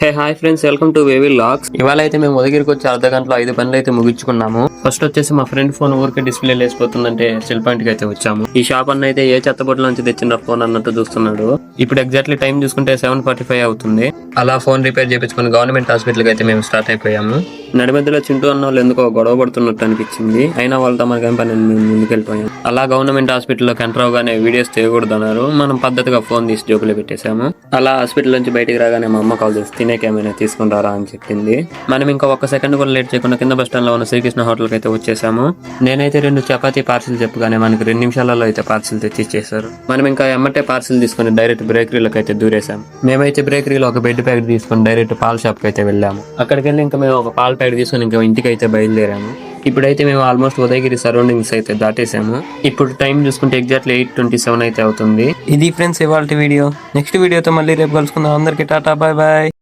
Hey hi friends welcome to wavy locks ఇవాళ అయితే మేము ఉదగిరికి వచ్చి అర్ధ గంటలో ఐదు పనులు అయితే ముగించుకున్నాము. ఫస్ట్ వచ్చేసి మా ఫ్రెండ్ ఫోన్ ఊరికే డిస్ప్లే లేసిపోతుందంటే సెల్ పాయింట్కి అయితే వచ్చాము. ఈ షాప్ అన్న అయితే ఏ చెత్తబొట్ల నుంచి తెచ్చిన ఫోన్ అన్నట్టు చూస్తున్నాడు. ఇప్పుడు ఎగ్జాక్ట్లీ టైం చూసుకుంటే సెవెన్ ఫార్టీ ఫైవ్ అవుతుంది. అలా ఫోన్ రిపేర్ చేయించుకుని గవర్నమెంట్ హాస్పిటల్కి అయితే మేము స్టార్ట్ అయిపోయాము. నడిమధ్యలో చింటూ అన్న వాళ్ళు ఎందుకో గొడవ పడుతున్నట్టు అనిపించింది. అయినా వాళ్ళతో మనకి ఏం పని? ముందుకెళ్ళిపోయాం అలా గవర్నమెంట్ హాస్పిటల్లో కంటర్ అవగానే వీడియోస్ తీయకూడదు అన్నారు మనం పద్ధతిగా ఫోన్ తీసి జోబులో పెట్టేశాము. అలా హాస్పిటల్ నుంచి బయటికి రాగానే మా అమ్మ కాల్ చేసి తినేకి ఏమైనా అని చెప్పింది. మనం ఇంకా ఒక్క సెకండ్ కూడా లేట్ చేయకుండా కింద బస్ స్టాండ్లో ఉన్న శ్రీకృష్ణ హోటల్ అయితే వచ్చేసాము. నేనైతే రెండు చపాతీ పార్సిల్ చెప్పగానే మనకి రెండు నిమిషాలలో అయితే పార్సిల్ తెచ్చి ఇచ్చేసారు మనం ఇంకా ఎమ్మటే పార్సిల్ తీసుకుని డైరెక్ట్ బేకరీలోకి అయితే దూరేసాం మేమైతే బేకరీలో ఒక బెడ్ ప్యాకెట్ తీసుకుని డైరెక్ట్ పాల షాప్కి అయితే వెళ్ళాము. అక్కడికి వెళ్ళి ఇంకా మేము ఒక పాల సైడ్ తీసుకుని ఇంకా ఇంటికి అయితే బయలుదేరాము. ఇప్పుడైతే మేము ఆల్మోస్ట్ ఉదయగిరి సరౌండింగ్స్ అయితే దాటేసాము. ఇప్పుడు టైం చూసుకుంటే ఎగ్జాక్ట్లీ ఎయిట్ ట్వంటీ సెవెన్ అయితే అవుతుంది. ఇది ఫ్రెండ్స్ ఇవాళ వీడియో. నెక్స్ట్ వీడియోతో మళ్ళీ రేపు కలుసుకుందాం. అందరికీ టాటా బాయ్ బాయ్.